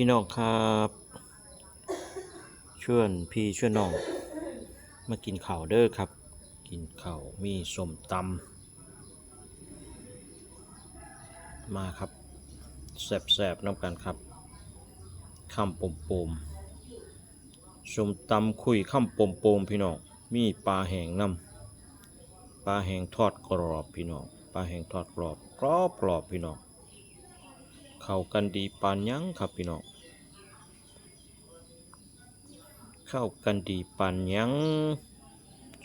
พี่น้องครับชวนพี่ชวนน้อง มากินข้าวเด้อครับ กินข้าวมีส้มตำมาครับแสบๆน้ำกันครับข้ามปมปมส้มตำคุยข้ามปมปมพี่น้องมีปลาแห้งน้ำปลาแห้งทอดกรอบพี่น้องปลาแห้งทอดกรอบกรอบกรอบพี่น้อง เข้ากันดีปานยังครับพี่น้องเข้ากันดีปานยัง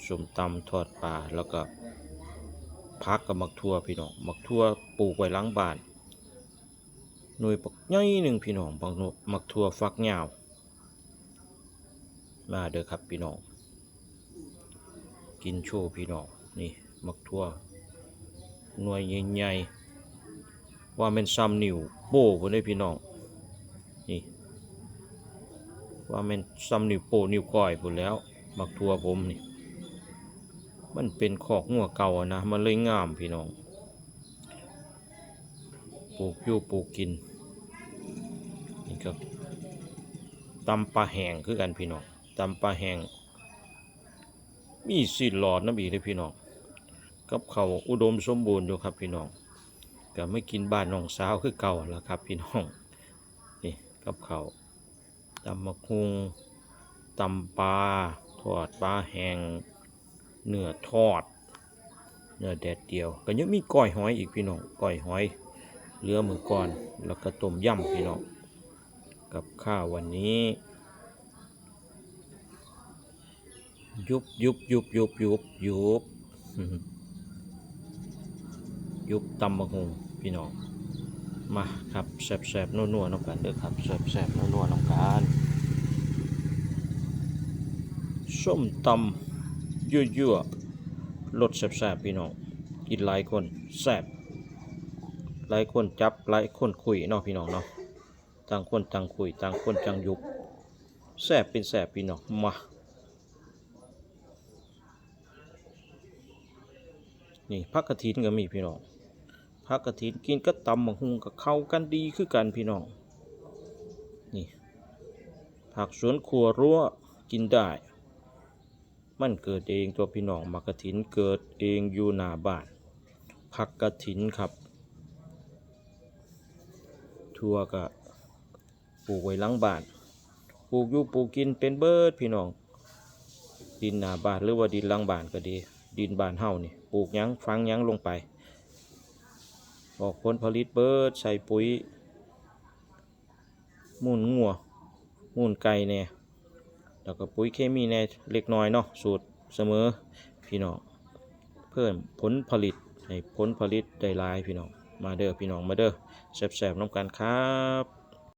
สมตำทอดปลาแล้วก็พักกับมักทั่วพี่น้องมักทั่วปลูกไว้ล้างบ้านหน่วยปักใหญ่หนึ่งพี่น้องบางหนวยมักทั่วฟักยาวมาเด้อครับพี่น้องกินโชว์พี่น้องนี่มักทั่วหน่วยใหญ่ๆ ว่าแม่นซ้ำนิ้วโป้พุ่นได้พี่น้องนี่ว่าแม่นซ้ำนิ้วโป้นิ้วก้อยพุ่นแล้วมักทัวผมนี่มันเป็นขอกงัวเก่านะมันเลยงามพี่น้องปลูกอยู่ปลูกกินนี่ก็ตำปลาแห้งคือกันพี่น้องตำปลาแห้งมีสีหลอดน้ำอีเลยพี่น้องกับเขาอุดมสมบูรณ์อยู่ครับพี่น้อง ก็ไม่กินบ้านน้องสาวคือเก่าแล้วครับ พี่น้องนี่กับเขาตำมะคุงตำปลาทอดปลาแห้งเนื้อทอดเนื้อแดดเดียว ก็ยังมีก้อยหอยอีกพี่น้องก้อยหอยเลือมือก่อนแล้วก็ต้มยำพี่น้องกับข้าววันนี้ ยุบยุบยุบยุบยุบยุบ ยุบตำบักหงพี่น้องมาครับแสบๆนัวๆน้องกันเด้อครับแสบๆนัวๆน้องกันส้มตำยั่วๆรสแสบๆพี่น้องกินหลายคนแสบหลายคนจับหลายคนคุยเนาะพี่น้องเนาะต่างคนต่างคุยต่างคนต่างยุบแสบเป็นแสบพี่น้องมานี่พักกระถินก็มีพี่น้อง ผักกระถินกินก็ตำหมะฮุงกับเข้ากันดีคือกันพี่น้อง นี่ ผักสวนครัวรั้วกินได้ มันเกิดเองตัวพี่น้องมักกระถินเกิดเองอยู่หน้าบ้านผักกระถินครับ ทั่วก็ปลูกไว้หลังบ้าน ปลูกอยู่ปลูกกินเป็นเบิดพี่น้อง ดินหน้าบ้านหรือว่าดินหลังบ้านก็ดี ดินบ้านเฮานี่ ปลูกยังฟังยังลงไป ออกผลผลิตเบิดใส่ปุ๋ยมูลงัวมูลไก่เนี่ยแล้วก็ปุ๋ยเคมีในเล็กน้อยเนาะสูตรเสมอพี่น้องเพิ่มผลผลิตให้ผลผลิตได้หลายพี่น้องมาเด้อพี่น้องมาเด้อแซ่บๆน้ำกันครับ